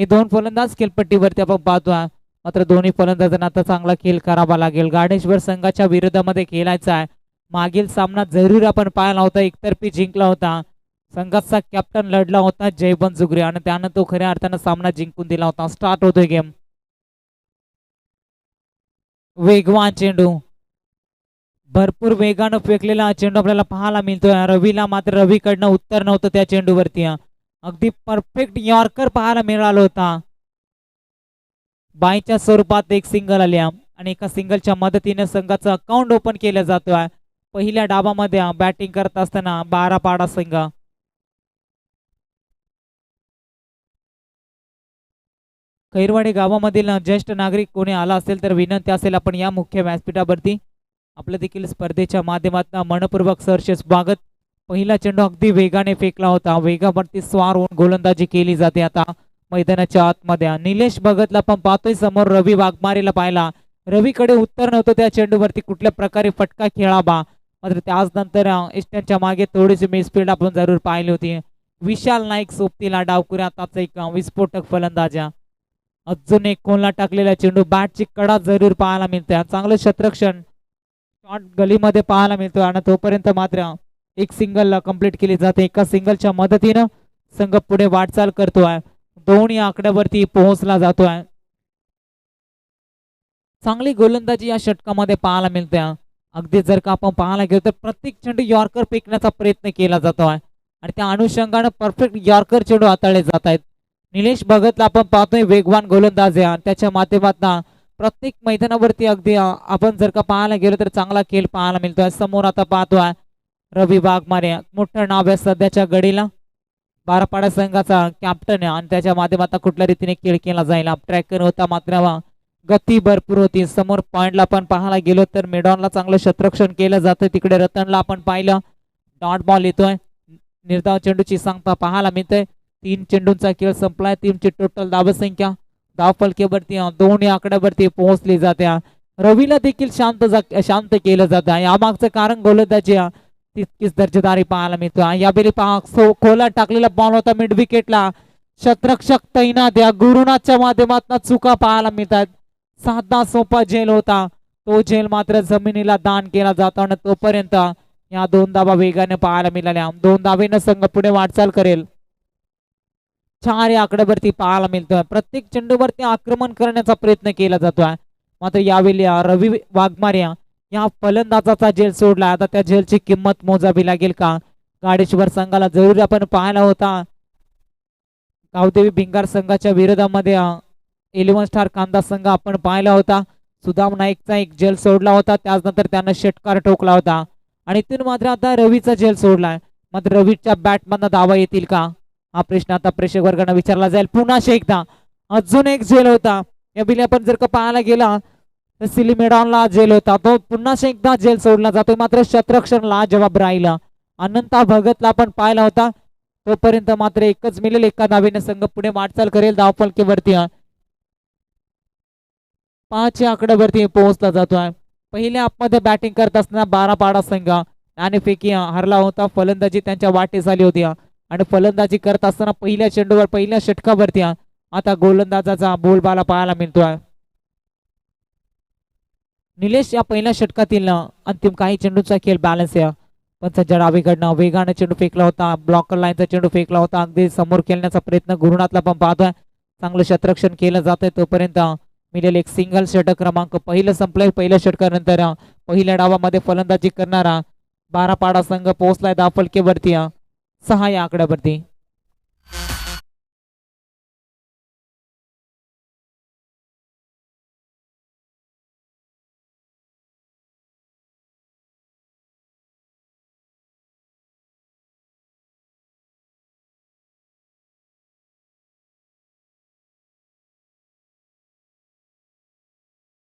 हे दोन फलंदाज खेळपट्टीवरती आपण पाहतो मात्र दोन्ही फलंदाजांना आता चांगला खेळ करावा लागेल. गाडेश्वर संघाच्या विरोधामध्ये खेळायचा आहे. मागील सामना जरूर आपण पाहिला होता. एकतर्फी जिंकला होता. संघाचा कॅप्टन लढला होता जयबन जुगरे आणि त्यानं तो खऱ्या अर्थानं सामना जिंकून दिला होता. स्टार्ट होतोय गेम वेगवान चेंडू. भरपूर वेगानं फेकलेला हा चेंडू आपल्याला पाहायला मिळतोय. रवीला मात्र रवीकडनं उत्तर नव्हतं त्या चेंडूवरती अगदी परफेक्ट यॉर्कर पाहायला मिळाला होता. बाईच्या स्वरूपात एक सिंगल आल्या आणि एका सिंगलच्या मदतीने संघाचं अकाउंट ओपन केलं जातोय. पहिल्या डाबामध्ये बॅटिंग करत असताना बारा पाडा संघ. खैरवाडी गावामधील ज्येष्ठ नागरिक कोणी आला असेल तर विनंती असेल आपण या मुख्य व्यासपीठावरती. आपलं देखील स्पर्धेच्या माध्यमातून मनपूर्वक सरचे स्वागत. पहिला चेंडू अगदी वेगाने फेकला होता. वेगावरती स्वार होऊन गोलंदाजी केली जाते. आता मैदानाच्या आतमध्ये. निलेश भगतला पण पाहतोय समोर रवी वाघमारेला पाहिला रवीकडे उत्तर नव्हतं त्या चेंडूवरती. कुठल्या प्रकारे फटका खेळावा? मात्र त्याच नंतर इस्टनच्या मागे थोडीशी मिसफील्ड आपण जरूर पाहिली होती. विशाल नाईक सोबतीला डावकुऱ्या आताचा एक विस्फोटक फलंदाजा. अजून एक कोणला टाकलेला चेंडू? बॅटची कडा जरूर पाहायला मिळते. चांगलं शत्रक्षण. शॉट गलीमध्ये पाहायला मिळतो आणि तोपर्यंत मात्र एक सिंगल कंप्लीट केली जाते. एका सिंगलच्या मदतीनं संघ पुढे वाटचाल करतोय. दोन या आकड्यावरती पोहोचला आहे चांगली गोलंदाजी या षटकामध्ये पाहायला मिळते. अगदी जर का आपण पाहायला गेलो तर प्रत्येक चेंडू यॉर्कर फेकण्याचा प्रयत्न केला जातो आहे आणि त्या अनुषंगानं परफेक्ट यॉर्कर चेंडू हाताळले जात आहेत निलेश भगतला आपण पाहतोय वेगवान गोलंदाज आहे आणि त्याच्या माध्यमातून प्रत्येक मैदानावरती अगदी आपण जर का पाहायला गेलो तर चांगला खेळ पाहायला मिळतोय. समोर आता पाहतोय रवी वाघमारे मोठं नाव आहे सध्याच्या गडीला बारापाडा संघाचा कॅप्टन आहे आणि त्याच्या माध्यमात कुठल्या रीतीने खेळ केला जाईल? ट्रॅकर होता मात्र गती भरपूर होती. समोर पॉइंटला आपण पाहायला गेलो तर मेडॉनला चांगलं शत्रक्षण केलं जातं. तिकडे रतनला आपण पाहिलं. डॉट बॉल येतोय. निर्धाव चेंडूची सांगता पाहायला मिळतंय. तीन चेंडूंचा खेळ संपलाय. टीमची टोटल धावसंख्या. धावफलकेवरती दोन्ही दोन या आकड्यावरती पोहोचली जाते रवीला देखील शांत जा- शांत केलं जातं. यामागचं कारण गोलंदाजी तितकीच दर्जेदारी पाहायला मिळतो यावेळी पहा सो खोला टाकलेला बॉल होता मिड विकेटला शतरक्षक तैनात या गुरुनाथच्या माध्यमातून चुका पाहायला मिळतात. साधा सोपा झेल होता. तो झेल मात्र जमिनीला दान केला जातो आणि तोपर्यंत या दोन दाबा वेगाने पाहायला मिळाल्या. दोन धावेनं संघ पुढे वाटचाल करेल. चार या आकड्यावरती पाहायला मिळतोय. प्रत्येक चेंडूवरती आक्रमण करण्याचा प्रयत्न केला जातोय. मात्र यावेळी रवी वाघमार्या या फलंदाजाचा झेल सोडला. आता त्या झेलची किंमत मोजावी लागेल का? गाडेश्वर संघाला जरूर आपण पाहायला होता. गावदेवी भिंगार संघाच्या विरोधामध्ये इलेव्हन स्टार कांदा संघ आपण पाहिला होता. सुदाम नाईकचा एक जेल सोडला होता. त्याचनंतर त्यानं षटकार ठोकला होता. आणि इथून मात्र आता रवीचा जेल सोडलाय. मात्र रवीच्या बॅटमधनं दावा येतील का? हा प्रश्न आता प्रेक्षक वर्गाने विचारला जाईल. पुन्हा एकदा अजून एक जेल होता. या बिल आपण जर का पाहायला गेला तर सिली मेडॉनला जेल होता. तो पुन्हा एकदा जेल सोडला जातो मात्र शत्रक्षणला जवाब राहिला. अनंता भगतला आपण पाहिला होता. तोपर्यंत मात्र एकच मिळेल. एका धावेने संघ पुढे वाटचाल करेल. धावफलकेवरती पाच या आकड्यावरती पोहोचला जातोय. पहिल्या आपमध्ये बॅटिंग करत असताना बारा पाडा संघ. नाणेफेकी हरला होता. फलंदाजी त्यांच्या वाटेस आली होती आणि फलंदाजी करत असताना पहिल्या चेंडूवर पहिल्या षटकावरती आता गोलंदाजाचा बोलबाला पाहायला मिळतोय. निलेश या पहिल्या षटकातील अंतिम काही चेंडूचा खेळ बॅलन्स आहे. पण सज्जा डावीकडनं वेगानं चेंडू फेकला होता ब्लॉकर लाईनचा चेंडू फेकला होता. अगदी समोर खेळण्याचा प्रयत्न गुरुनाथला पण पाहतोय. चांगलं शतरक्षण केलं जातंय तोपर्यंत मिळेल एक सिंगल षटक क्रमांक. पहिलं संपलंय पहिल्या षटकानंतर. पहिल्या डावामध्ये फलंदाजी करणारा बारा पाडा संघ पोहोचलाय दाफलकेवरती सहा या आकड्यावरती.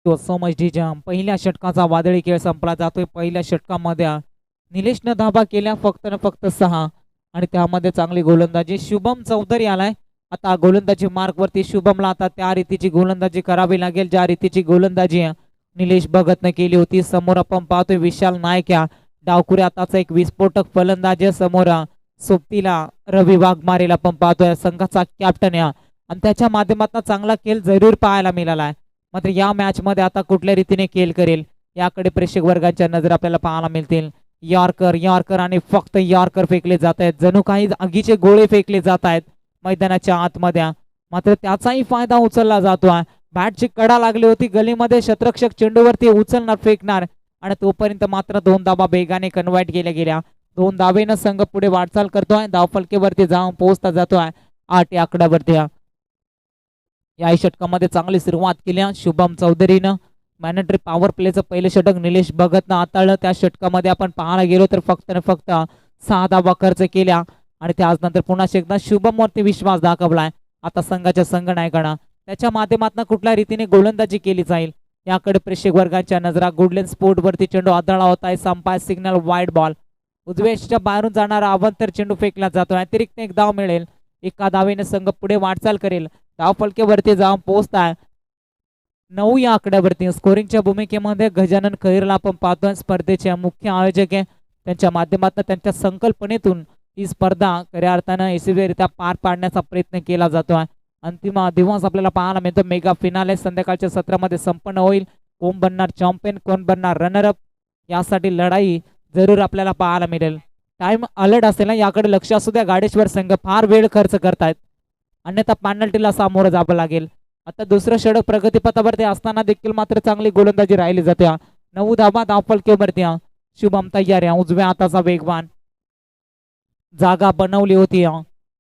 सो मच डिजम पहिल्या षटकाचा वादळी खेळ संपला जातोय. पहिल्या षटकामध्ये निलेशनं धाबा केल्या फक्त न फक्त सहा. आणि त्यामध्ये चांगली गोलंदाजी. शुभम चौधरी आलाय. आता गोलंदाजी मार्कवरती शुभमला आता त्या रीतीची गोलंदाजी करावी लागेल. ज्या रीतीची गोलंदाजी निलेश भगतनं केली होती समोर आपण पाहतोय विशाल नायक या डावकुऱ्या आताचा एक विस्फोटक फलंदाज समोर सोबतीला रवी वाघमारेला आपण पाहतोय. संघाचा कॅप्टन या आणि त्याच्या माध्यमातून चांगला खेळ जरूर पाहायला मिळाला आहे मात्र या मॅचमध्ये आता कुठल्या रीतीने केल करेल? याकडे प्रेक्षक वर्गाच्या नजर आपल्याला पाहायला मिळतील. यॉर्कर यॉर्कर आणि फक्त यॉर्कर फेकले जात आहेत. जणू काही आगीचे गोळे फेकले जात आहेत मैदानाच्या आतमध्ये. मात्र त्याचाही फायदा उचलला जातो आहे. बॅटची कडा लागली होती. गलीमध्ये शतरक्षक चेंडूवरती उचलणार फेकणार आणि तोपर्यंत मात्र दोन धाबा बेगाने कन्वर्ट केल्या गेल्या. दोन धावेनं संघ पुढे वाटचाल करतोय. धावफलकेवरती जाऊन पोहोचता जातोय. आठ या आकड्यावरती. या षटकामध्ये चांगली सुरुवात केली शुभम चौधरीनं मॅनेटरी पॉवर प्लेचं पहिलं षटक निलेश भगतनं हाताळलं. त्या षटकामध्ये आपण पाहायला गेलो तर फक्त आणि फक्त सहा धावा खर्च केल्या आणि त्याच नंतर पुन्हा एकदा शुभमवरती विश्वास दाखवलाय. आता संघाच्या संघनायकानं त्याच्या माध्यमातून कुठल्या रीतीने गोलंदाजी केली जाईल? याकडे प्रेक्षक वर्गाच्या नजरा गुडलेन स्पोर्टवरती चेंडू चेंडू आदळला होता. संपाय सिग्नल वाईड बॉल. उजवेशच्या बाहेरून जाणारा अवंतर चेंडू फेकला जातो अतिरिक्त एक धाव मिळेल. एका धावेने संघ पुढे वाटचाल करेल. धाव फलकेवरती जाऊन पोहोचताय. नऊ या आकड्यावरती. स्कोरिंगच्या भूमिकेमध्ये गजानन खैरला आपण पाहतोय स्पर्धेचे मुख्य आयोजक आहे. त्यांच्या माध्यमातून त्यांच्या संकल्पनेतून ही स्पर्धा खऱ्या अर्थानं यशस्वीरित्या पार पाडण्याचा प्रयत्न केला जातो आहे अंतिम दिवस आपल्याला पाहायला मिळतो. मेगा फिनाले संध्याकाळच्या सत्रामध्ये संपन्न होईल. कोण बनणार चॅम्पियन कोण बनणार रनरअप यासाठी लढाई जरूर आपल्याला पाहायला मिळेल. टाइम अलर्ट असेल ना याकडे लक्ष असू द्या. गाडेश्वर संघ फार वेळ खर्च करतायत. अन्यथा पॅनल्टीला सामोरं जावं लागेल. आता दुसरं षडक प्रगतीपथावरती असताना देखील मात्र चांगली गोलंदाजी राहिली जाते. नऊ धाबा धावफलकेवरती शुभम तयार या उजव्या हाताचा वेगवान. जागा बनवली होती.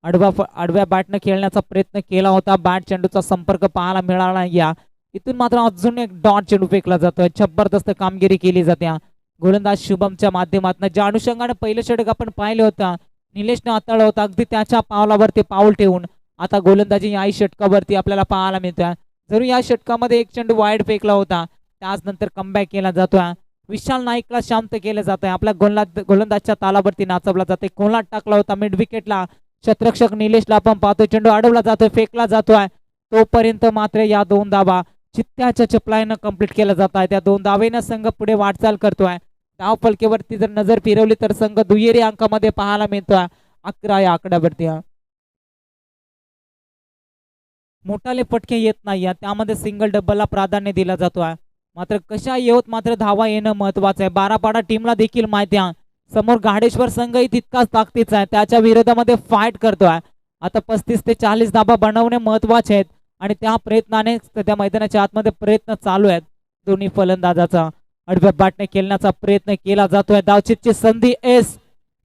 आडव्या आडव्या बॅटनं खेळण्याचा प्रयत्न केला होता. बॅट चेंडूचा संपर्क पाहायला मिळाला नाही या. इथून मात्र अजून एक डॉट चेंडू फेकला जातोय. जबरदस्त कामगिरी केली जाते. गोलंदाज शुभमच्या माध्यमातून. ज्या अनुषंगाने पहिलं षटक आपण पाहिलं होतं निलेशने हाताळलं होता. अगदी त्याच्या पावलावरती पाऊल ठेवून आता गोलंदाजी या षटकावरती आपल्याला पाहायला मिळतोय. जरूर या षटकामध्ये एक चेंडू वाईड फेकला होता. त्याच नंतर कमबॅक केला जातोय. विशाल नाईकला शांत केलं जात आहे आपल्या गोलंदाज गोलंदाजच्या तालावरती नाचवला जाते कोणात टाकला होता? मिड विकेटला शतरक्षक निलेशला आपण पाहतोय. चेंडू अडवला जातोय फेकला जातोय. तोपर्यंत मात्र या दोन धावा चित्त्याच्या चपलाईनं कंप्लीट केला जात आहे त्या दोन धावेनं संघ पुढे वाटचाल करतोय. धाव फलकेवरती जर नजर फिरवली तर संघ दुहेरी अंकामध्ये पाहायला मिळतोय. अकरा या आकड्यावरती हा. मोठाले फटके येत नाही आहे. त्यामध्ये सिंगल डबलला प्राधान्य दिला जातो आहे. मात्र कशा येऊत मात्र धावा येणं महत्वाचं आहे. बारापाडा टीमला देखील माहिती आहे. समोर गाडेश्वर संघही तितकाच ताकदीचा आहे. त्याच्या विरोधामध्ये फाईट करतो आहे. आता पस्तीस ते चाळीस धाबा बनवणे महत्त्वाचे आहेत. आणि त्या प्रयत्नाने त्या मैदानाच्या आतमध्ये प्रयत्न चालू आहेत. दोन्ही फलंदाजाचा आडव्या बाटणे खेळण्याचा प्रयत्न केला जातोय. दावचितची संधी एस.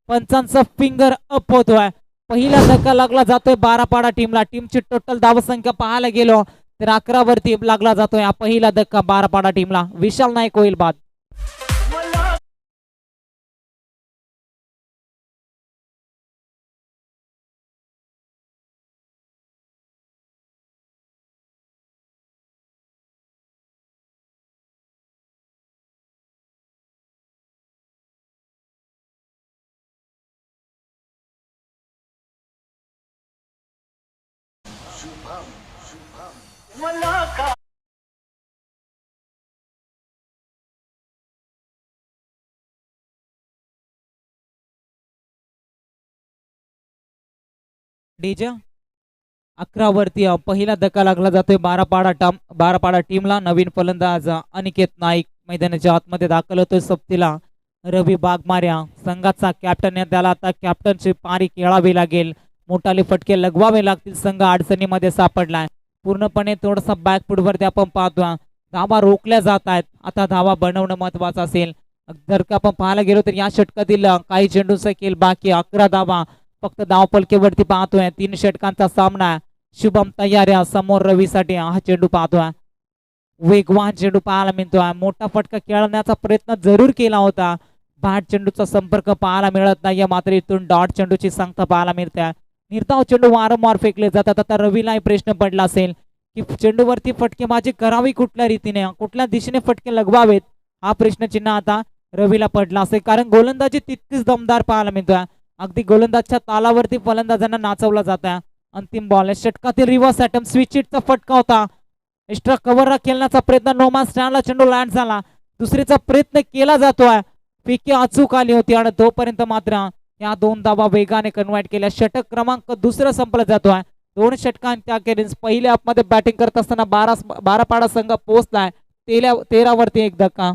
पंचांचा फिंगर अप होतोय. पहिला धक्का लागला जातोय बारापाडा टीमला टीमची टोटल धावसंख्या पाहायला गेलो तर अकरा वरती लागला जातोय हा पहिला धक्का बारापाडा टीमला विशाल नाईक होईल बाद. डीजा अकरावरती पहिला धक्का लागला जातोय बारापाडा टाम बारापाडा टीमला. नवीन फलंदाज अनिकेत नाईक मैदानाच्या आतमध्ये दाखल होतोय सप्तीला. रवी बागमाऱ्या संघाचा कॅप्टन आहे. त्याला आता कॅप्टनची पारी खेळावी लागेल. मोठाले फटके लगवावे लागतील. संघ अडचणीमध्ये सापडलाय पूर्णपणे थोडासा बॅकफूटवरती आपण पाहतो धावा रोखल्या जात आहेत. आता धावा बनवणं महत्वाचं असेल. जर का आपण पाहायला गेलो तर या षटकातील काही चेंडूचा खेळ बाकी अकरा धावा फक्त धावपलकेवरती पाहतोय. तीन षटकांचा सामना आहे. शुभम तयार समोर रवीसाठी हा चेंडू पाहतोय. वेगवान चेंडू पाहायला मिळतोय. मोठा फटका खेळण्याचा प्रयत्न जरूर केला होता. बॅट चेंडूचा संपर्क पाहायला मिळत नाहीये मात्र इथून डॉट चेंडूची संख्या पाहायला मिळते. निर्धाव चेंडू वारंवार फेकले जातात. आता रवीलाही प्रश्न पडला असेल की चेंडूवरती फटकेबाजी करावी कुठल्या रीतीने? कुठल्या दिशेने फटके लगवावेत? हा प्रश्नचिन्ह आता रवीला पडला असेल. कारण गोलंदाजी तितकीच दमदार पाहायला मिळतोय. अगदी गोलंदाजच्या तालावरती फलंदाजांना नाचवला जात आहे. अंतिम बॉल षटकातील रिव्हर्स ॲटम स्विच फटका होता. एक्स्ट्रा कव्हर खेळण्याचा प्रयत्न नोमान स्टॅनला चेंडू लँड झाला. दुसरीचा प्रयत्न केला जातोय. पिके अचूक आली होती आणि तोपर्यंत मात्र या दोन धावा वेगाने कन्व्हर्ट केल्या. षटक क्रमांक दुसरा संपला जातो जातोय. दोन षटकांच्या अखेरीस पहिल्या अपमध्ये बॅटिंग करत असताना बारा बारा पाडा संघ पोहोचलाय. तेल्या तेरावरती एक धक्का.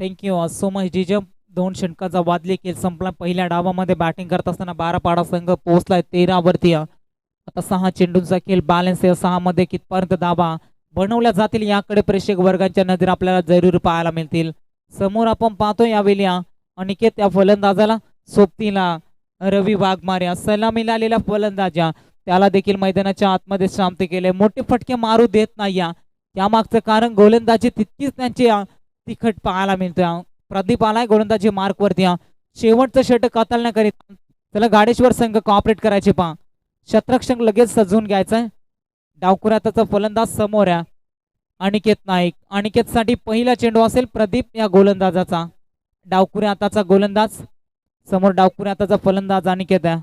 थँक्यू सो मच डिजम दोन षटकाचा वादली खेळ संपला. पहिल्या डावामध्ये बॅटिंग करत असताना बारा पाडा संघ पोहोचलाय तेरावरती. आता सहा चेंडूंचा खेळ बॅलन्स आहे सहामध्ये कितपर्यंत दाबा बनवल्या जातील याकडे प्रेक्षक वर्गांच्या नजर आपल्याला जरूर पाहायला मिळतील. समोर आपण पाहतो यावेळी अनिकेत या फलंदाजाला सोबतीला रवी वाघमाऱ्या सलामीला आलेल्या फलंदाजा. त्याला देखील मैदानाच्या आतमध्ये शांत केले मोठे फटके मारू देत नाही या. त्यामागचं कारण गोलंदाजी तितकीच त्यांची तिखट पाहायला मिळतोय. प्रदीप आलाय गोलंदाजी मार्कवरती शेवटचं षटक करीत. त्याला गाडेश्वर संघ कॉपरेट करायचे पहा. शत्रक्षक लगेच सजवून घ्यायचंय. डावकुऱ्याचा फलंदाज समोर आहे. अनिकेत नाईक. अनिकेत साठी पहिला चेंडू असेल प्रदीप या गोलंदाजाचा. डावकुऱ्या हाताचा गोलंदाज. समोर डावकुऱ्या हाताचा फलंदाज अनिकेत आहे.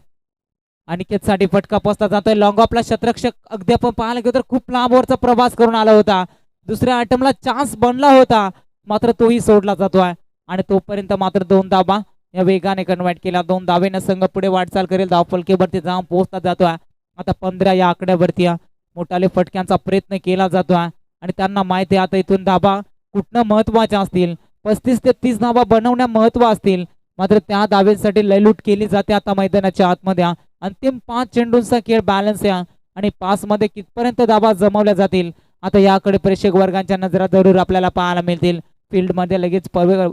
अनिकेत साठी फटका पोचला जातोय. लॉंग ऑफला शतरक्षक अगदी आपण पाहायला गेलो तर खूप लांबवरचा प्रवास करून आला होता. दुसऱ्या आयटमला चान्स बनला होता. मात्र तोही सोडला जातो आहे आणि तोपर्यंत मात्र दोन दाबा या वेगाने कन्वर्ट केला. दोन धावेनं संघ पुढे वाटचाल करेल. धावफलकीवरती जाऊन पोहोचला आहे आता पंधरा या आकड्यावरती मोठाले फटक्यांचा प्रयत्न केला जातो आहे आणि त्यांना माहिती आहे आता इथून धाबा कुठनं महत्त्वाच्या असतील? पस्तीस ते तीस धाबा बनवण्या महत्त्व असतील. मात्र त्या धावेसाठी लयलूट केली जाते आता मैदानाच्या आतमध्ये. अंतिम पाच चेंडूंचा खेळ बॅलन्स या आणि पाचमध्ये कितपर्यंत धाबा जमवल्या जातील? आता याकडे प्रेक्षक वर्गांच्या नजरा जरूर आपल्याला पाहायला मिळतील. फील्डमध्ये लगेच पवे-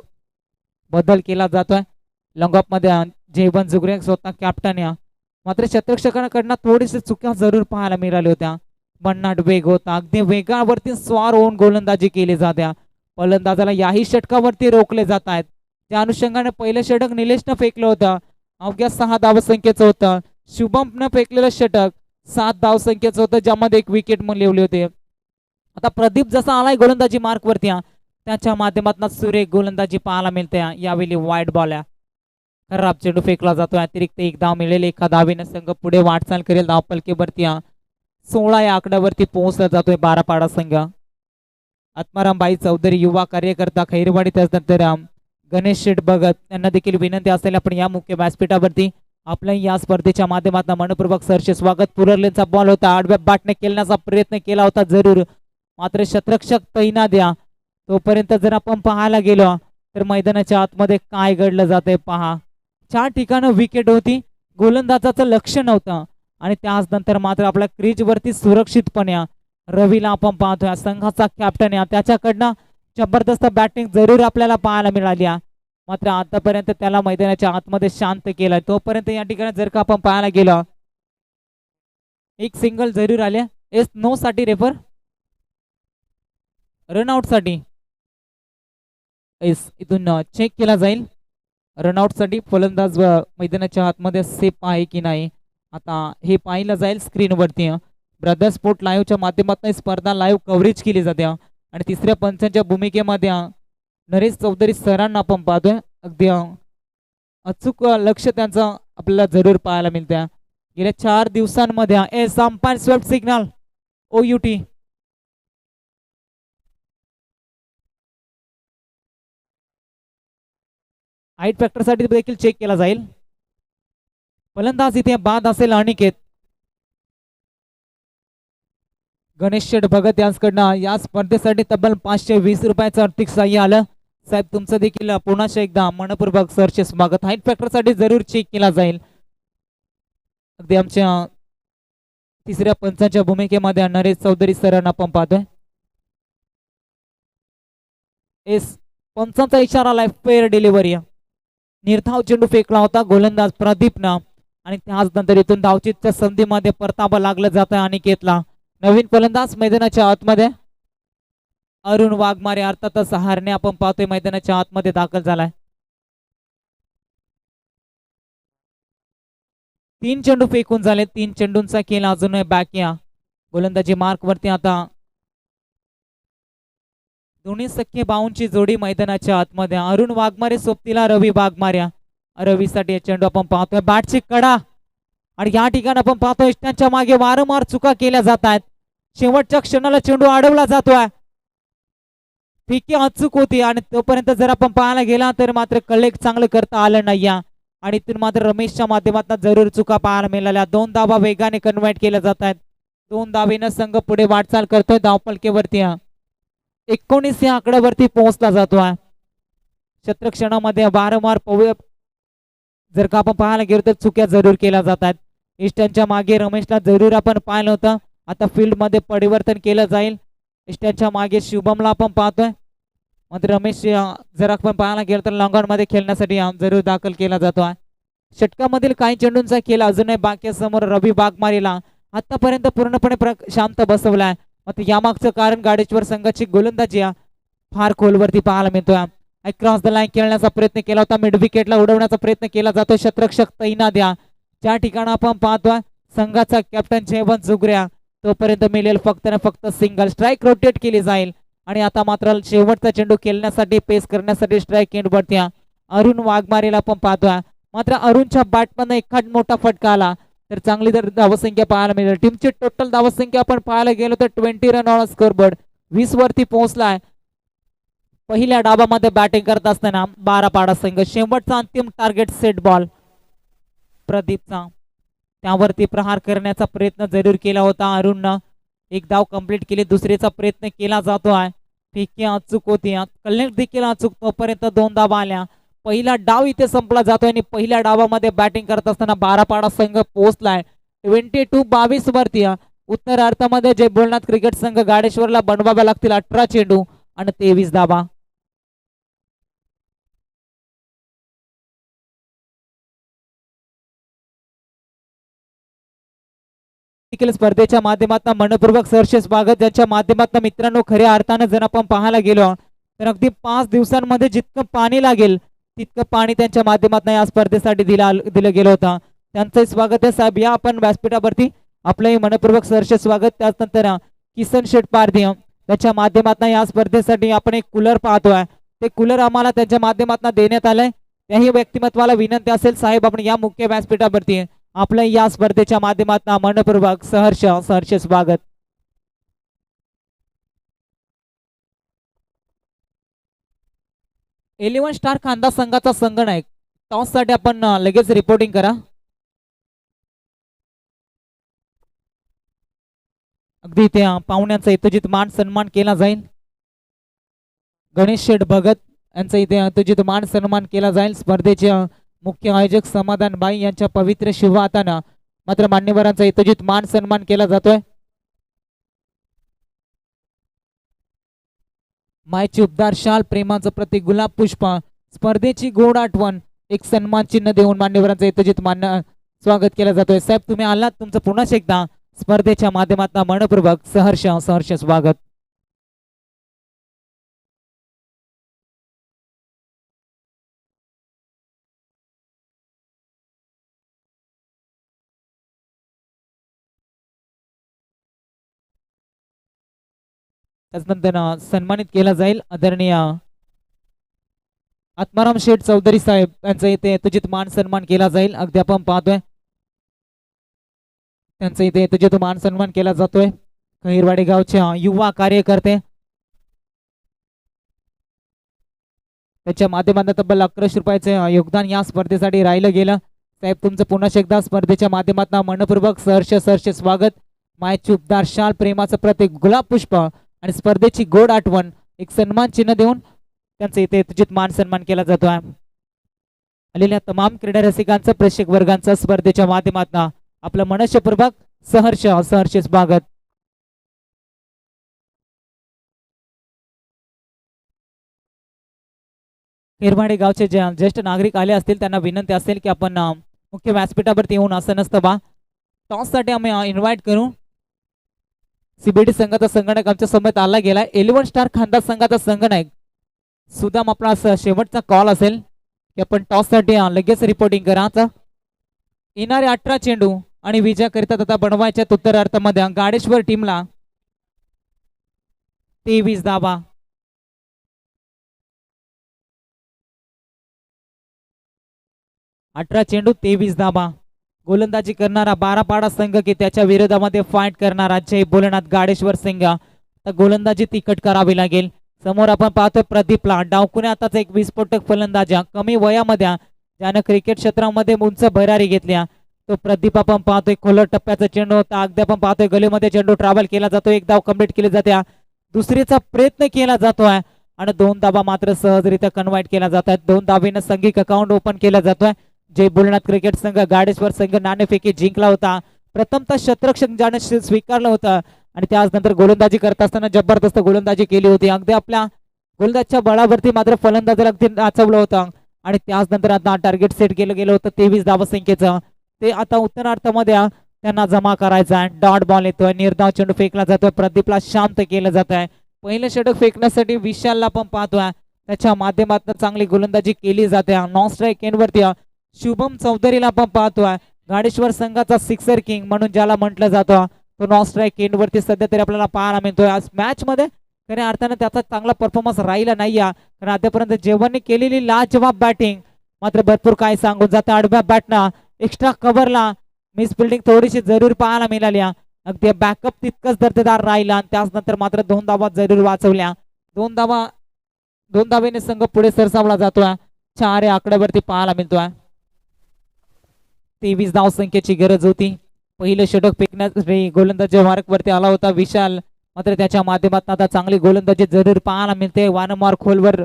बदल केला जातोय. लॉंगऑफमध्ये जयवंत जुगरे स्वतः कॅप्टन या मात्र शतरक्षकांकडनं थोडीशी चुक्या जरूर पाहायला मिळाल्या होत्या. भन्नाट वेग होता. अगदी वेगावरती स्वार होऊन गोलंदाजी केली जात्या. फलंदाजाला याही षटकावरती रोखले जात आहेत. त्या अनुषंगाने पहिलं षटक निलेशनं फेकलं होतं. अवघ्या सहा धावसंख्येचं होतं. शुभमनं फेकलेलं षटक. सात धावसंख्येचं होतं ज्यामध्ये एक विकेट लिवले होते. आता प्रदीप जसा आलाय गोलंदाजी मार्कवरती त्याच्या माध्यमातून सुरेख गोलंदाजी पाहायला मिळते. यावेळी वाईट बॉल आहे. खराब चेंडू फेकला जातो अतिरिक्त एक धाव मिळेल. एका धावीनं संघ पुढे वाटचाल करेल. धावपलकीवरती सोळा या आकड्यावरती पोहोचला जातोय बारा पाडा संघ. आत्मारामबाई चौधरी युवा कार्यकर्ता खैरवाडी त्याचनंतर गणेश शेठ भगत यांना देखील विनंती असेल. आपण या मुख्य व्यासपीठावरती आपल्या या स्पर्धेच्या माध्यमातून मनपूर्वक सरचे स्वागत. पुररलेचा बॉल होता. आडव्या बाटने खेळण्याचा प्रयत्न केला होता. जरूर. मात्र शतरक्षक तैना द्या. तोपर्यंत जर आपण पाहायला गेलो तर मैदानाच्या आतमध्ये काय घडलं जातंय पहा. चार ठिकाणं विकेट होती गोलंदाजाचं लक्ष नव्हतं आणि त्याच नंतर मात्र आपल्या क्रीजवरती सुरक्षितपणे रवीला आपण पाहतोय. संघाचा कॅप्टन या त्याच्याकडनं जबरदस्त बॅटिंग जरूर आपल्याला पाहायला मिळाली आहे. मात्र आतापर्यंत त्याला मैदानाच्या आतमध्ये शांत केलं तोपर्यंत या ठिकाणी जर का आपण पाहायला गेलो एक सिंगल जरूर आले एस नो साठी रेफर रनआउटसाठी. इथून चेक केला जाईल. रनआउटसाठी फलंदाज मैदानाच्या आतमध्ये सेफ आहे की नाही? आता हे पाहिलं जाईल स्क्रीनवरती ब्रदर स्पोर्ट लाईव्हच्या माध्यमातून स्पर्धा लाईव्ह कव्हरेज केली जाते आणि तिसऱ्या पंचांच्या भूमिकेमध्ये नरेश चौधरी सरांना आपण पाहतोय. अगदी अचूक लक्ष त्यांचं आपल्याला जरूर पाहायला मिळतं गेल्या चार दिवसांमध्ये A S umpire signal O U T height फॅक्टरसाठी देखील चेक केला जाईल. फलंदाज इथे बाद असेल अनिकेत. गणेश शेठ भगत यांच्याकडनं या स्पर्धेसाठी तब्बल पाचशे वीस रुपयाचं आर्थिक सहाय्य आलं. साहेब तुमचं देखील पुन्हा एकदा मनपूर्वक सरचे स्वागत. हाईट फॅक्टरसाठी जरूर चेक केला जाईल. अगदी आमच्या तिसऱ्या पंचाच्या भूमिकेमध्ये नरेश चौधरी सरांना आपण पाहतोय. एस पंचांचा इशारा लाईफ फेअर डिलिव्हरी निर्धाव चेंडू फेकला होता गोलंदाज प्रदीपनं. आणि त्याच नंतर इथून धावचीतच्या संधीमध्ये परताबा लागलं जातं अनिकेतला. नवीन फलंदाज मैदानाच्या आतमध्ये. अरुण वाघमारे अर्थातच हारणे आपण पाहतोय मैदानाच्या आतमध्ये दाखल झालाय. तीन चेंडू फेकून झाले. तीन चेंडूंचा खेळ अजूनही बॅक या गोलंदाजी मार्क वरती आता दोन्ही सख्खे बाऊंची जोडी मैदानाच्या आतमध्ये. अरुण वाघमारे सोबतीला रवी वाघमाऱ्या रवीसाठी चेंडू आपण पाहतोय. बॅटची कडा. आणि या ठिकाणी आपण पाहतोय त्यांच्या मागे वारंवार चुका केल्या जात आहेत. शेवटच्या क्षणाला चेंडू अडवला जातोय. फिकी अचूक होती आणि तोपर्यंत जर आपण पाहायला गेला तर मात्र कलेक्ट चांगलं करता आलं नाही या. आणि इथून मात्र रमेशच्या माध्यमातून जरूर चुका पाहायला मिळाल्या. दोन धावा वेगाने कन्व्हर्ट केल्या जात आहेत. दोन धावेनं संघ पुढे वाटचाल करतोय धावपलकेवरती हा. एकोणीस या आकड्यावरती पोहोचला जातो आहे शत्रक्षणामध्ये वारंवार पव जर का आपण पाहायला गेलो तर चुक्या जरूर केल्या जातात. इष्टांच्या मागे रमेशला जरूर आपण पाहिलं होतं. आता फील्डमध्ये परिवर्तन केलं जाईल. इष्टांच्या मागे शुभमला आपण पाहतोय. मात्र रमेश जर आपण पाहायला गेलो तर लॉंगॉनमध्ये खेळण्यासाठी जरूर दाखल केला जातो आहे षटकामधील काही चेंडूंचा खेळ अजूनही बाकी समोर रवी बागमारीला आतापर्यंत पूर्णपणे प्र शांत आहे मात्र यामागचं कारण गाडेश्वर संघाची गोलंदाजी फार खोलवरती पाहायला मिळतोय. क्रॉस द लाईन खेळण्याचा प्रयत्न केला होता. मिड विकेटला उडवण्याचा प्रयत्न केला जातो. शत्रक्षक तैना द्या ज्या ठिकाणी आपण पाहतोय संघाचा कॅप्टन जयवंत जुगऱ्या तोपर्यंत मिळेल फक्त ना फक्त सिंगल स्ट्राईक रोटेट केली जाईल. आणि आता मात्र शेवटचा चेंडू खेळण्यासाठी पेस करण्यासाठी स्ट्राईक एंडवरती आहे. अरुण वाघमारेला आपण पाहतोय. मात्र अरुणच्या बॅटमधनं एखाद मोठा फटका आला. तर चांगली जर धावसंख्या पाहायला मिळेल. टीमची टोटल धावसंख्या आपण पाहायला गेलो तर ट्वेंटी रन ऑन स्कोरबोर्ड वीस वरती पोहोचलाय. पहिल्या डाबामध्ये बॅटिंग करत असताना बारा पाडा संघ. शेवटचा अंतिम टार्गेट सेट बॉल प्रदीपचा. त्यावरती प्रहार करण्याचा प्रयत्न जरूर केला होता अरुणनं. एक धाव कंप्लीट केली दुसरीचा प्रयत्न केला जातो आहे फिकी अचूक होती कल्याण देखील अचूक तोपर्यंत दोन धाबा आल्या. पहिला डाव इथे संपला जातोय आणि पहिल्या डावामध्ये बॅटिंग करत असताना बारापाडा संघ पोहोचलाय. ट्वेंटी टू बावीस वरती उत्तर अर्थामध्ये जय बोलनाथ क्रिकेट संघ गाडेश्वरला बनवाव्या लागतील अठरा चेंडू आणि तेवीस धावा. देखील स्पर्धेच्या माध्यमातून मनपूर्वक सरसे स्वागत. ज्यांच्या माध्यमातून मित्रांनो खऱ्या अर्थानं जर आपण पाहायला गेलो तर अगदी पाच दिवसांमध्ये जितकं पाणी लागेल तितकं पाणी त्यांच्या माध्यमातून या स्पर्धेसाठी दिला दिलं गेलं होतं. त्यांचंही स्वागत आहे साहेब. या आपण व्यासपीठावरती आपलंही मनपूर्वक सहर्ष स्वागत. त्याचनंतर किसन शेठ पारधी त्याच्या माध्यमातून या स्पर्धेसाठी आपण एक कूलर पाहतोय. ते कूलर आम्हाला त्यांच्या माध्यमातून देण्यात आलंय. त्याही व्यक्तिमत्वाला विनंती असेल साहेब आपण या मुख्य व्यासपीठावरती आपलं या स्पर्धेच्या माध्यमातून मनपूर्वक सहर्ष सहर्ष स्वागत. इलेव्हन स्टार खांदा संघाचा संगणक टॉस टॉससाठी आपण लगेच रिपोर्टिंग करा. अगदी इथे पाहुण्यांचा यथोचित मान सन्मान केला जाईल. गणेश शेठ भगत यांचा इथे यथोचित मान सन्मान केला जाईल. स्पर्धेचे मुख्य आयोजक समाधान बाई यांच्या पवित्र शुभ हातानं मात्र मान्यवरांचा यथोचित मान सन्मान केला जातोय. मायची उबदार शाल प्रेमाचं प्रतीक गुलाब पुष्प स्पर्धेची गोड आठवण एक सन्मान चिन्ह देऊन मान्यवरांचं यथोचित मान्य स्वागत केलं जातोय. साहेब तुम्ही आलात तुमचं पुन्हा एकदा स्पर्धेच्या माध्यमातून मनपूर्वक सहर्ष सहर्ष स्वागत. त्याचनंतर सन्मानित केला जाईल. आदरणीय आत्माराम शेठ चौधरी साहेब यांचा इथे तुझित मान सन्मान केला जाईल. अगदी आपण पाहतोय. त्यांचा इथे तुझित मान सन्मान केला जातोय. खहिरवाडी गावचे युवा कार्यकर्ते. त्याच्या माध्यमातून तब्बल अकराशे रुपयाचे योगदान या स्पर्धेसाठी राहिलं गेलं. साहेब तुमचं पुन्हा एकदा स्पर्धेच्या माध्यमातून मनपूर्वक सहर्ष सहर्ष स्वागत. माय चुपदार शाल प्रेमाचं प्रतीक गुलाब पुष्प आणि स्पर्धेची गोड आठवण एक सन्मान चिन्ह देऊन त्यांचं इथे यथोचित मान सन्मान केला जातो. आहे आलेल्या तमाम क्रीडा रसिकांचं प्रेक्षक वर्गांचं स्पर्धेच्या माध्यमातून आपलं मनस्यपूर्वक सहर्ष सहर्ष स्वागत. खेरमाडे गावचे ज्येष्ठ नागरिक आले असतील त्यांना विनंती असेल की आपण मुख्य व्यासपीठावरती येऊन असं नसतं बा. टॉससाठी आम्ही इन्व्हाइट करू सीबीडी संघाचा संगणक आमच्यासमोर आला गेला इलेव्हन स्टार खानदार संघाचा संगणक सुदाम आपला शेवटचा कॉल असेल. की आपण टॉससाठी लगेच रिपोर्टिंग करा येणारे अठरा चेंडू आणि विजयाकरिता तथा बनवायच्या उत्तरार्थामध्ये गाडेश्वर टीमला तेवीस धावा. अठरा चेंडू तेवीस दाबा गोलंदाजी करणारा बारापाडा संघ की त्याच्या विरोधामध्ये फाईट करणारा जय भोलेनाथ गाडेश्वर संघ तर गोलंदाजी तिकट करावी लागेल. समोर आपण पाहतोय प्रदीपला. डावकुने आताच एक विस्फोटक फलंदाजा कमी वयामध्ये ज्यानं क्रिकेट क्षेत्रामध्ये उंच भरारी घेतल्या तो प्रदीप आपण पाहतोय खोलर टप्प्याचा चेंडू होता. अगदी आपण पाहतोय गलीमध्ये चेंडू ट्रॅव्हल केला जातो एक धाव कंप्लीट केली जाते. दुसरीचा प्रयत्न केला जातोय. आणि दोन धाबा मात्र सहजरित्या कन्व्हर्ट केला जात आहेत. दोन धाबीनं संघिक अकाउंट ओपन केला जातोय. जे बुलढाणा क्रिकेट संघ गाडेश्वर संघ नाणेफेकी जिंकला होता. प्रथमतः शतरक्षक ज्याने स्वीकारलं होतं. आणि त्यानंतर गोलंदाजी करत असताना जबरदस्त गोलंदाजी केली होती. अगदी आपल्या गोलंदाजच्या बळावरती मात्र फलंदाजाला अगदी नाचवलं होतं. आणि त्याचनंतर आता टार्गेट सेट केलं गेलं होतं तेवीस धावसंख्येचं ते आता उत्तरार्थामध्ये त्यांना जमा करायचं आहे. डॉट बॉल येतोय. निर्धाव चेंडू फेकला जातोय. प्रदीपला शांत केलं जात आहे. पहिलं षटक फेकण्यासाठी विशालला पण पाहतोय. त्याच्या माध्यमातून चांगली गोलंदाजी केली जाते. नॉन स्ट्राईक एंडवरती शुभम चौधरीला आपण पाहतोय. गाडेश्वर संघाचा सिक्सर किंग म्हणून ज्याला म्हटलं जातो तो नॉन स्ट्राईक एंडवरती सध्या तरी आपल्याला पाहायला मिळतोय. आज मॅच मध्ये खऱ्या अर्थानं त्याचा चांगला परफॉर्मन्स राहिला नाही कारण आतापर्यंत जेवणने केलेली लाजवाब बॅटिंग मात्र भरपूर काय सांगून जातं आडव्या बॅटना एक्स्ट्रा कव्हरला मिस फिल्डिंग थोडीशी जरूर पाहायला मिळाली. अगदी बॅकअप तितकंच दर्जेदार राहिला आणि त्याच नंतर मात्र दोन धावा जरूर वाचवल्या. दोन धावा दोन धावेने संघ पुढे सरसावला जातोय. चार या आकड्यावरती पाहायला मिळतोय. तेवीस धाव संख्येची गरज होती. पहिलं षटक फेकण्यासाठी गोलंदाजी मार्कवरती आला होता विशाल. मात्र त्याच्या माध्यमातून आता चांगली गोलंदाजी जरूर पाहायला मिळते. वारंवार खोलवर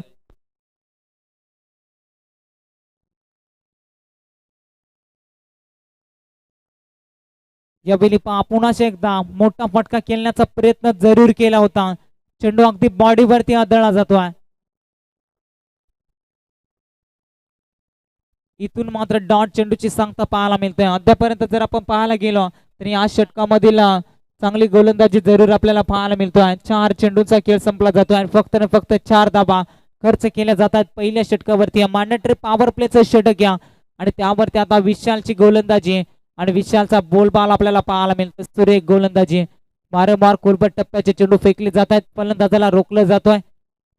यावेळी पहा पुन्हा एकदा मोठा फटका खेळण्याचा प्रयत्न जरूर केला होता. चेंडू अगदी बॉडीवरती आदळला जातोय. इथून मात्र डॉट चेंडूची सांगता पाहायला मिळते अद्यापर्यंत जर आपण पाहायला गेलो तर या षटकामधील चांगली गोलंदाजी जरूर आपल्याला पाहायला मिळतोय. चार चेंडूचा खेळ संपला जातो आणि फक्त न फक्त चार धाबा खर्च केल्या जातात. पहिल्या षटकावरती मॅन्डेटरी पॉवर प्लेचं षटक या. आणि त्यावरती आता विशालची गोलंदाजी आणि विशालचा बोलबाल आपल्याला पाहायला मिळतो सुरेख गोलंदाजी. वारंवार कोलबट टप्प्याचे चेंडू फेकले जात आहेत फलंदाजाला रोखलं जातोय.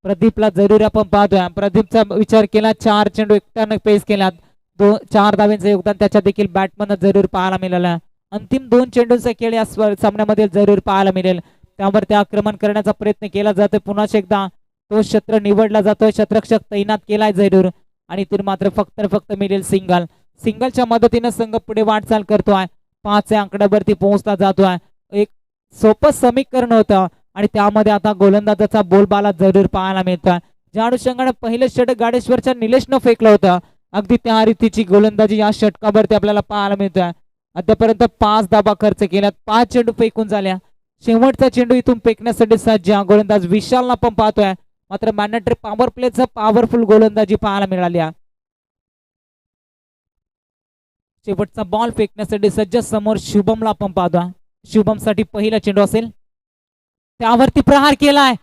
प्रदीपला जरूर आपण पाहतोय. प्रदीपचा विचार केला. चार चेंडू एकट्यानं पेस केल्यात. दोन चार धाव्यांचं योगदान त्याच्या देखील बॅटमन जरूर पाहायला मिळालं. अंतिम दोन चेंडूंचा खेळ या सामन्यामध्ये जरूर पाहायला मिळेल. त्यावर ते आक्रमण करण्याचा प्रयत्न केला जातोय. पुन्हा एकदा तो क्षेत्र निवडला जातोय. शतरक्षक तैनात केलाय जरूर. आणि तिथे मात्र फक्त फक्त मिळेल सिंगल. सिंगलच्या मदतीनं संघ पुढे वाटचाल करतोय. पाच या आकड्यावरती पोहोचला जातोय. एक सोपं समीकरण होतं. आणि त्यामध्ये आता गोलंदाजाचा बोलबाला जरूर पाहायला मिळतोय. ज्या अनुषंगाने पहिलं षटक गाडेश्वरच्या निलेशनं फेकलं होतं अगदी त्या रीतीची गोलंदाजी या षटकावरती आपल्याला पाहायला मिळतोय. आतापर्यंत पाच धाबा खर्च केल्यात. पाच चेंडू फेकून झाल्या. शेवटचा चेंडू इथून फेकण्यासाठी सज्ज हा गोलंदाज विशालला पण पाहतोय. मात्र मॅनेटरी पॉवर प्लेचं पॉवरफुल गोलंदाजी पाहायला मिळाली शेवटचा बॉल फेकण्यासाठी सज्ज समोर शुभमला पण पाहतोय. शुभमसाठी पहिला चेंडू असेल. त्यावरती प्रहार केलाय.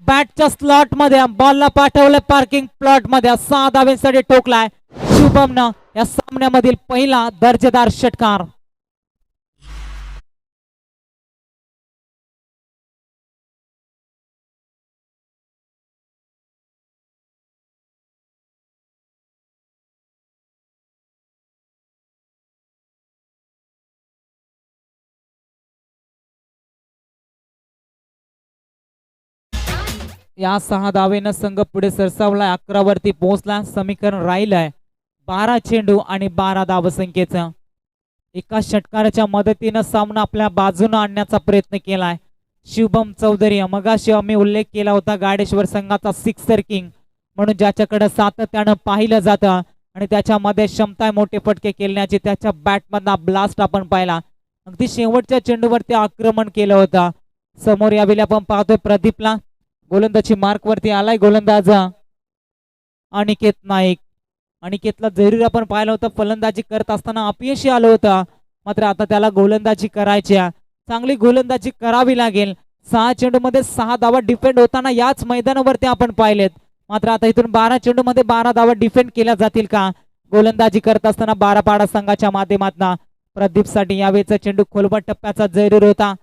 बॅटच्या स्लॉटमध्ये बॉलला पाठवलंय. पार्किंग प्लॉटमध्ये सहा धाव्यांसाठी टोकलाय. शुभमनं या सामन्यामधील पहिला दर्जेदार षटकार. या सहा धावेनं संघ पुढे सरसावलाय. अकरावरती पोहोचला. समीकरण राहिलंय. बारा चेंडू आणि बारा धावसंख्येचा एका षटकाराच्या मदतीनं सामना आपल्या बाजूनं आणण्याचा प्रयत्न केलाय. शुभम चौधरी मगाशी आम्ही उल्लेख केला होता गाडेश्वर संघाचा सिक्सर किंग. म्हणून ज्याच्याकडे सातत्यानं पाहिलं जातं आणि त्याच्यामध्ये क्षमता मोठे फटके खेळण्याची त्याच्या बॅटमधला ब्लास्ट आपण पाहिला. अगदी शेवटच्या चेंडूवरती आक्रमण केलं होतं. समोर यावेळी आपण पाहतोय प्रदीपला. गोलंदाजी मार्कवरती आलाय गोलंदाज. अनिकेत नाईक. अनिकेतला जरूर आपण पाहिलं होतं. फलंदाजी करत असताना अपयशी आलं होतं. मात्र आता त्याला गोलंदाजी करायची आहे. चांगली गोलंदाजी करावी लागेल. सहा चेंडूमध्ये सहा धावा डिफेंड होताना याच मैदानावरती आपण पाहिलेत. मात्र आता इथून बारा चेंडूमध्ये बारा धावा डिफेंड केल्या जातील का? गोलंदाजी करत असताना बारापाडा संघाच्या माध्यमातून प्रदीपसाठी यावेळेचा चेंडू खोलबट टप्प्याचा जरूर होता.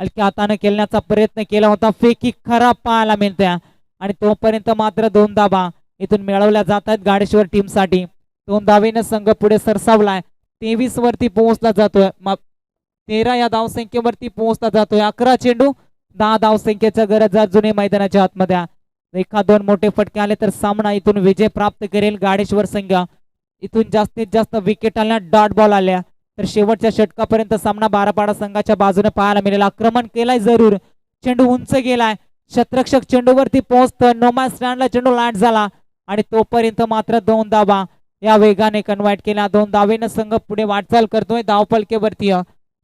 हलक्या हाताने खेळण्याचा प्रयत्न केला होता. फेकी खराब पाहायला मिळत्या. आणि तोपर्यंत मात्र दोन धाबा इथून मिळवल्या जात आहेत गाडेश्वर टीमसाठी दोन धावेनं संघ पुढे सरसावलाय. तेवीस वरती पोहोचला जातोय. मग तेरा या धावसंख्येवरती पोहोचला जातोय. अकरा चेंडू दहा धावसंख्येच्या गरज जुने मैदानाच्या आतमध्ये एखाद दोन मोठे फटके आले तर सामना इथून विजय प्राप्त करेल गाडेश्वर संघ. इथून जास्तीत जास्त विकेट आल्या डॉट बॉल आल्या. तर शेवटच्या षटकापर्यंत सामना बारापाडा संघाच्या बाजूने पाहायला मिळेल. आक्रमण केलाय जरूर. चेंडू उंच गेलाय. शतरक्षक चेंडूवरती पोहोचतोय. नोमा स्टँडला चेंडू लँड झाला. आणि तोपर्यंत मात्र दोन दाबा या वेगाने कन्व्हर्ट केला. दोन धावेनं संघ पुढे वाटचाल करतोय. धावपलकेवरती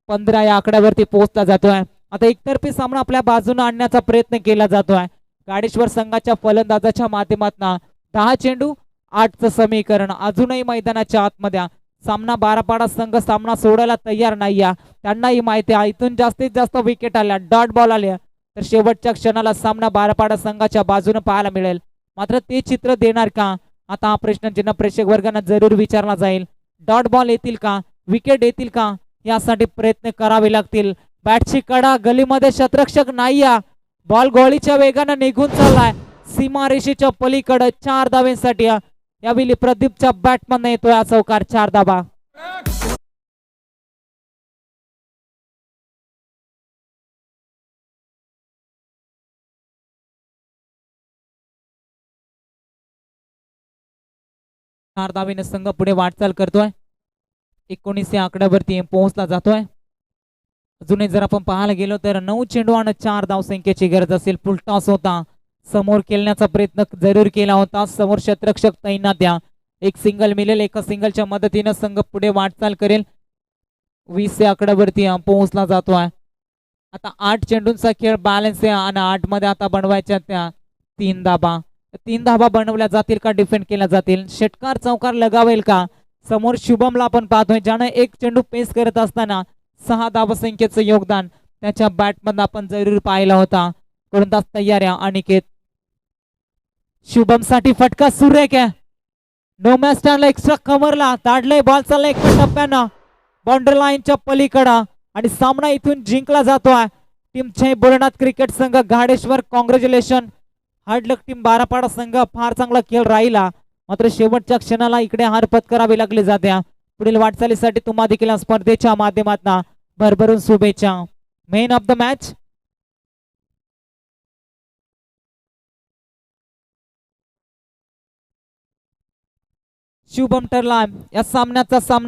पंधरा या आकड्यावरती पोहोचला जातोय. आता एकतर्फी सामना आपल्या बाजूने आणण्याचा प्रयत्न केला जातोय. गाडेश्वर संघाच्या फलंदाजाच्या माध्यमातून दहा चेंडू आठचं समीकरण. अजूनही मैदानाच्या आतमध्ये. सामना बारापाडा संघ सामना सोडायला तयार नाही त्यांनाही माहिती आहे. इथून जास्तीत जास्त विकेट आल्या. डॉट बॉल आल्या तर शेवटच्या क्षणाला सामना बारापाडा संघाच्या बाजूने पाहायला मिळेल. मात्र ते चित्र देणार का? आता हा प्रश्न चिन्ह प्रेक्षक वर्गांना जरूर विचारला जाईल. डॉट बॉल येतील का? विकेट येतील का? यासाठी प्रयत्न करावे लागतील. बॅटची कडा गलीमध्ये शतरक्षक नाही बॉल गोळीच्या वेगानं निघून चाललाय. सीमारेषेच्या पलीकडे चार धावेसाठी यावेळी प्रदीपच्या बॅटमधनं येतोय हा चौकार चार धाबा चार धावेने संघ पुढे वाटचाल करतोय. एकोणीस या आकड्यावरती पोहोचला जातोय. अजूनही जर आपण पाहायला गेलो तर नऊ चेंडू आणि चार धाव संख्येची गरज असेल. फुलटॉस होता समोर खेळण्याचा प्रयत्न जरूर केला होता. समोर शतरक्षक तैनात द्या. एक सिंगल मिळेल एका सिंगलच्या मदतीनं संघ पुढे वाटचाल करेल. वीस या आकड्यावरती पोहोचला जातो आहे आता आठ चेंडूंचा खेळ बॅलन्स आहे आणि आठमध्ये आता बनवायच्या त्या तीन दाबा. तीन धाबा बनवल्या जातील का? डिफेंड केल्या जातील. षटकार चौकार लगावेल का? समोर शुभमला आपण पाहतोय ज्यानं एक चेंडू पेस करत असताना सहा धावसंख्येचं योगदान त्याच्या बॅटमधनं आपण जरूर पाहिला होता. गोलंदाज तयाऱ्या अनिकेत. शुभमसाठी फटका सुरेख आहे नो स्टँडला एक्स्ट्रा कव्हरला ताडलंय बॉल चाललाय एक टप्प्यानं. बाउंड्री लाईनच्या पलीकडं आणि सामना इथून जिंकला जातोय. टीमच्या बोलनाथ क्रिकेट संघ घाडेश्वर कॉंग्रॅच्युलेशन हार्डलक टीम बारापाडा संघ फार चांगला खेळ राहिला. मात्र शेवटच्या क्षणाला इकडे हार पत्करावी लागली जाते पुढील वाटचालीसाठी तुम्हा देखील स्पर्धेच्या माध्यमातून भरभरून शुभेच्छा. Men of the match Shubham ठरला या सामन्याचा सामना